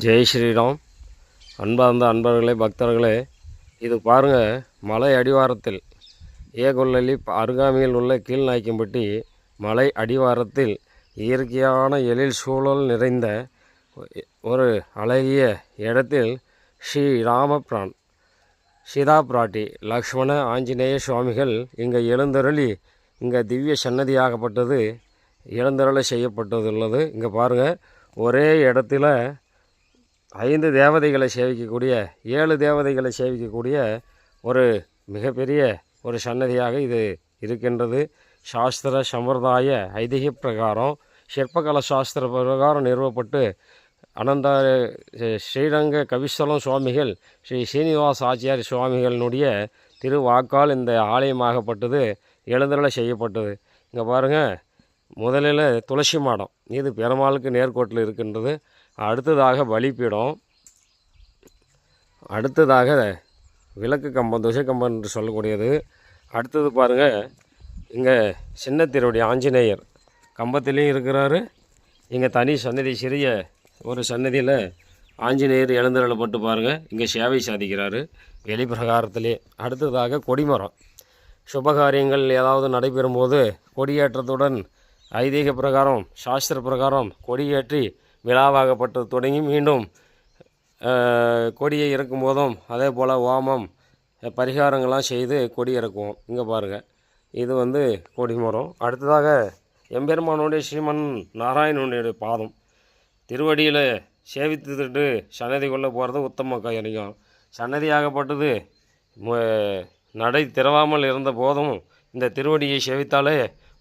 ஜெய் ஸ்ரீராம். அன்பார்ந்த அன்பர்களே பக்தர்களே இது பாருங்கள் மலை அடிவாரத்தில் ஏகொல்லி அருகாமையில் உள்ள கீழ்நாய்க்கம்பட்டி மலை அடிவாரத்தில் இயற்கையான எழில் சூழல் நிறைந்த ஒரு அழகிய இடத்தில் ஸ்ரீ ராமபிரான் சீதா பிராட்டி லக்ஷ்மண ஆஞ்சநேய சுவாமிகள் இங்கே எழுந்தருளி இங்கே திவ்ய சன்னதியாகப்பட்டது எழுந்தருளை செய்யப்பட்டதுள்ளது இங்கே பாருங்கள் ஒரே இடத்துல ஐந்து தேவதைகளை சேவிக்கக்கூடிய ஏழு தேவதைகளை சேவிக்கக்கூடிய ஒரு மிகப்பெரிய ஒரு சன்னதியாக இது இருக்கின்றது. சாஸ்திர சம்பிரதாய ஐதிக பிரகாரம் சிற்பகல சாஸ்திர பிரகாரம் நிறுவப்பட்டு அனந்த ஸ்ரீரங்க கவிஸ்வலம் சுவாமிகள் ஸ்ரீ சீனிவாஸ் ஆச்சியார் சுவாமிகளினுடைய திருவாக்கால் இந்த ஆலயமாகப்பட்டது எழுந்தருளை செய்யப்பட்டது. இங்கே பாருங்கள் முதலில் துளசி மாடம் இது பெருமாளுக்கு நேர்கோட்டில் இருக்கின்றது. அடுத்ததாக பலிப்பீடம் அடுத்ததாக விளக்கு கம்பம் துசை கம்பம் என்று சொல்லக்கூடியது. அடுத்தது பாருங்கள் இங்கே சின்ன ஆஞ்சநேயர் கம்பத்திலையும் இருக்கிறாரு. இங்கே தனி சன்னதி சிறிய ஒரு சன்னதியில் ஆஞ்சநேயர் எழுந்தருளப்பட்டு பாருங்கள் இங்கே சேவை சாதிக்கிறாரு வெளிப்பிரகாரத்திலே. அடுத்ததாக கொடிமரம். சுபகாரியங்கள் ஏதாவது நடைபெறும்போது கொடியேற்றத்துடன் ஐதீக பிரகாரம் சாஸ்திர பிரகாரம் கொடியேற்றி விழாவாகப்பட்டு தொடங்கி மீண்டும் கொடியை இறக்கும் போதும் அதே போல் ஓமம் பரிகாரங்கள்லாம் செய்து கொடி இறக்குவோம். இங்கே பாருங்கள் இது வந்து கொடிமரம் அடுத்ததாக எம்பெருமானுடைய ஸ்ரீமன் நாராயணனுடைய பாதம். திருவடியில் சேவித்துட்டு சன்னதிக்குள்ளே போகிறது உத்தம காரியம் சன்னதியாகப்பட்டது நடை திறவாமல் இருந்த போதும் இந்த திருவடியை சேவித்தாலே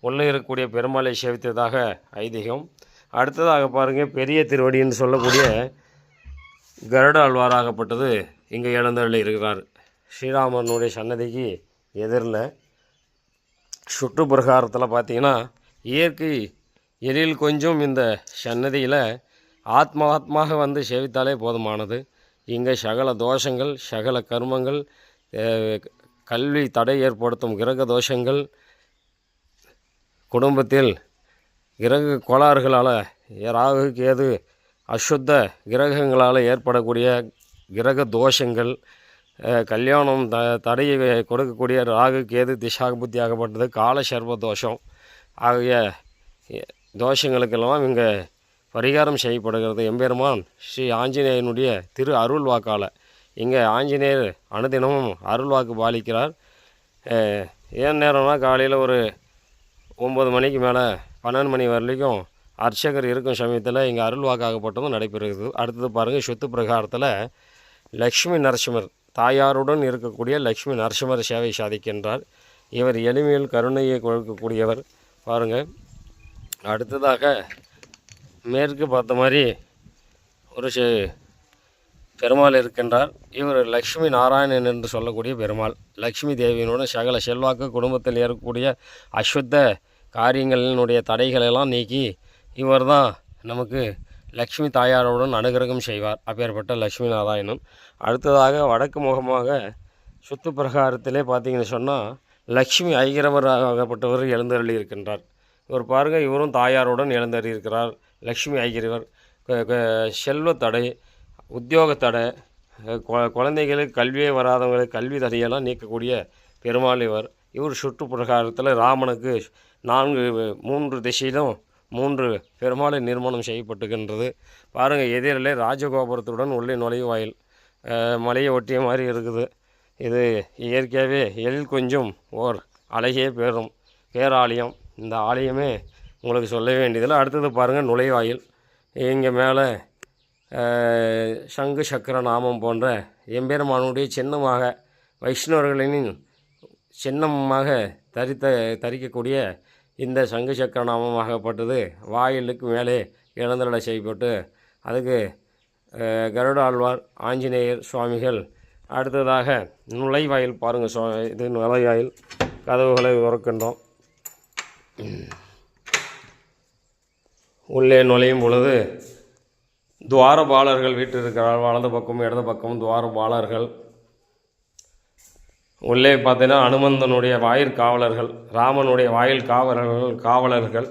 உள்ளே இருக்கக்கூடிய பெருமாளை சேவித்ததாக ஐதீகம். அடுத்ததாக பாருங்கள் பெரிய திருவடின்னு சொல்லக்கூடிய கருட ஆழ்வாராகப்பட்டது இங்கே எழுந்தருளி இருக்கிறார். ஸ்ரீராமனுடைய சன்னதிக்கு எதிரில் சுற்று பிரகாரத்தில் பார்த்தீங்கன்னா இயற்கை எழில் கொஞ்சம் இந்த சன்னதியில் ஆத்மாத்மாக வந்து சேவித்தாலே போதுமானது. இங்கே சகல தோஷங்கள் சகல கர்மங்கள் கல்வி தடை ஏற்படுத்தும் கிரக தோஷங்கள் குடும்பத்தில் கிரக கோளாறுகளால் ராகு கேது அசுத்த கிரகங்களால் ஏற்படக்கூடிய கிரக தோஷங்கள் கல்யாணம் த தடையை கொடுக்கக்கூடிய ராகு கேது திசாக புத்தி ஆகப்பட்டது கால சர்வ தோஷம் ஆகிய தோஷங்களுக்கெல்லாம் இங்கே பரிகாரம் செய்யப்படுகிறது. எம்பெருமான் ஸ்ரீ ஆஞ்சநேயனுடைய திரு அருள் வாக்கால் இங்கே ஆஞ்சநேயர் அனுதினமும் அருள் வாக்கு பாலிக்கிறார். ஏன் நேரம்னா காலையில் ஒரு ஒம்பது மணிக்கு மேலே பன்னெண்டு மணி வரலைக்கும் அர்ச்சகர் இருக்கும் சமயத்தில் இங்கே அருள்வாக்காகப்பட்டதும் நடைபெறுகிறது. அடுத்தது பாருங்கள் சுத்து பிரகாரத்தில் லக்ஷ்மி நரசிம்மர் தாயாருடன் இருக்கக்கூடிய லக்ஷ்மி நரசிம்மர் சேவை சாதிக்கின்றார். இவர் எளிமையில் கருணையை கொடுக்கக்கூடியவர் பாருங்கள் அடுத்ததாக மேற்கு பார்த்த மாதிரி ஒரு பெருமாள் இருக்கின்றார். இவர் லக்ஷ்மி நாராயணன் என்று சொல்லக்கூடிய பெருமாள். லக்ஷ்மி தேவியினுடன் சகல செல்வாக்கு குடும்பத்தில் இருக்கக்கூடிய அஸ்வத்த காரியங்களினுடைய தடைகளெல்லாம் நீக்கி இவர் தான் நமக்கு லக்ஷ்மி தாயாருடன் அனுகிரகம் செய்வார். அப்பேற்பட்ட லக்ஷ்மி நாராயணன் அடுத்ததாக வடக்கு முகமாக சுத்து பிரகாரத்திலே பார்த்தீங்கன்னு சொன்னால் லக்ஷ்மி ஐகிரவராகப்பட்டவர் எழுந்தருளி இருக்கின்றார் இவர் பாருங்கள் இவரும் தாயாருடன் எழுந்தருளி இருக்கிறார் லக்ஷ்மி ஐகிரவர் க- க- செல்வ தடை உத்தியோக தடை கொ- குழந்தைகளுக்கு கல்வியே வராதவங்களுக்கு கல்வி தடையெல்லாம் நீக்கக்கூடிய பெருமாள் இவர். இவர் சுற்றுப்பிரகாரத்தில் ராமனுக்கு நான்கு மூன்று திசையிலும் மூன்று பெருமாளை நிர்மாணம் செய்யப்பட்டுகின்றது. பாருங்கள் எதிரிலே ராஜகோபுரத்துடன் உள்ளே நுழைவாயில் மலையை ஒட்டிய மாதிரி இருக்குது. இது இயற்கையாகவே எழில் கொஞ்சம் ஓர் அழகே பேரும் பேராலயம். இந்த ஆலயமே உங்களுக்கு சொல்ல வேண்டியதில்லை. அடுத்தது பாருங்கள் நுழைவாயில். இங்கே மேலே சங்கு சக்கர நாமம் போன்ற எம்பெருமானுடைய சின்னமாக வைஷ்ணவர்களின் சின்னமாக தரித்த தரிக்கக்கூடிய இந்த சங்கு சக்கர நாமமாகப்பட்டது. வாயிலுக்கு மேலே இழந்தரடை செய்யப்பட்டு அதுக்கு கருடாழ்வார் கருட ஆழ்வார் ஆஞ்சநேயர் சுவாமிகள் அடுத்ததாக நுழைவாயில் பாருங்கள் சுவா இது நுழைவாயில் கதவுகளை உறக்கின்றோம் உள்ளே நுழையும் பொழுது துவாரபாலர்கள் வீட்டில் இருக்கிறார் வலது பக்கம் இடது பக்கம் துவாரபாலர்கள். உள்ளே பார்த்தீங்கன்னா அனுமந்தனுடைய வாயில் காவலர்கள் ராமனுடைய வாயில் காவலர்கள் காவலர்கள்.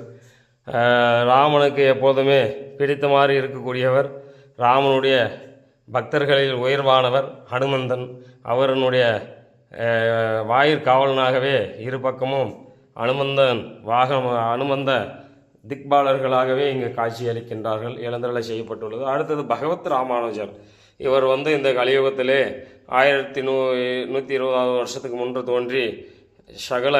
ராமனுக்கு எப்போதுமே பிடித்த மாதிரி இருக்கக்கூடியவர் ராமனுடைய பக்தர்களில் உயர்வானவர் ஹனுமந்தன். அவரனுடைய வாயிற் காவலனாகவே இரு பக்கமும் அனுமந்தன் வாகனம் அனுமந்த திக்பாலர்களாகவே இங்கு காட்சியளிக்கின்றார்கள். இளந்தரலை செய்யப்பட்டுள்ளது. அடுத்தது பகவத் ராமானுஜர். இவர் வந்து இந்த கலியுகத்திலே ஆயிரத்தி நூ நூற்றி இருபதாவது வருஷத்துக்கு முன்பு தோன்றி சகல